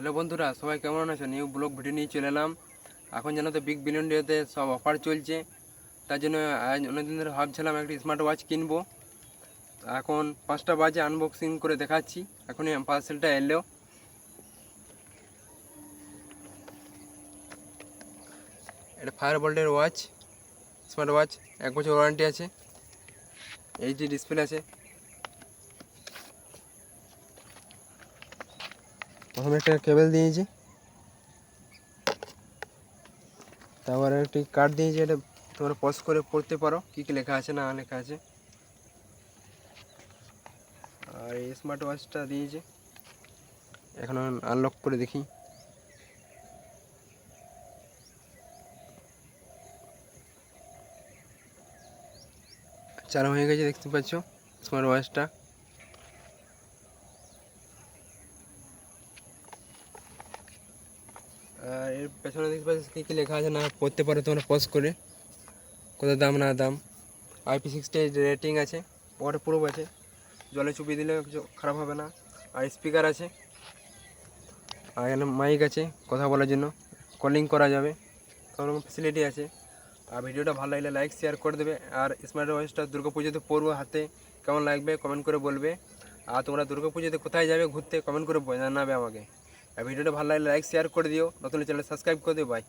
Hello বন্ধুরা, সবাই কেমন আছো? নিউ ব্লগ ভিডিও নিয়ে চলে এলাম। এখন জানো তো বিগ বিলিয়ন ডেতে সব অফার চলছে। তার জন্য আজ অনেকদিন ধরে ভাবছিলাম একটি স্মার্ট ওয়াচ কিনবো। এখন পাঁচটা বাজে আনবক্সিং করে দেখাচ্ছি। এখনই পার্সেলটা এলো। এটা ফায়ার বোল্টের ওয়াচ স্মার্ট ওয়াচ এক বছর ওয়ারেন্টি আছে। এই যে ডিসপ্লে আছে। প্রথমে একটা কেবল দিয়েছি। তারপরে একটি কার্ড দিয়েছি, এটা তোমরা পজ করে পড়তে পারো, কী কী লেখা আছে না লেখা আছে। আর এই স্মার্ট ওয়াচটা দিয়েছে। এখন আনলক করে দেখি। চালু হয়ে গেছে, দেখতে পাচ্ছ স্মার্ট ওয়াচটা আর এর পেছনে দেখতে পাচ্ছ কী কী লেখা আছে না, পড়তে পারো তোমরা পজ করে। কত দাম না দাম। আইপি সিক্সটি রেটিং আছে ওয়াটার প্রুফ আছে। জলে চুপিয়ে দিলে কিছু খারাপ হবে না। আর স্পিকার আছে। আর এখানে মাইক আছে কথা বলার জন্য। কলিং করা যাবে। সব রকম ফেসিলিটি আছে। আর ভিডিওটা ভালো লাগলে লাইক শেয়ার করে দেবে। আর স্মার্ট ওয়াচটা দুর্গা পুজোতে পরবো হাতে। কেমন লাগবে কমেন্ট করে বলবে। আর তোমরা দুর্গা পুজোতে কোথায় যাবে ঘুরতে কমেন্ট করে জানাবে আমাকে। আর ভিডিওটা ভালো লাগলে লাইক শেয়ার করে দিও। নতুন চ্যানেল সাবস্ক্রাইব করে দিও। বাই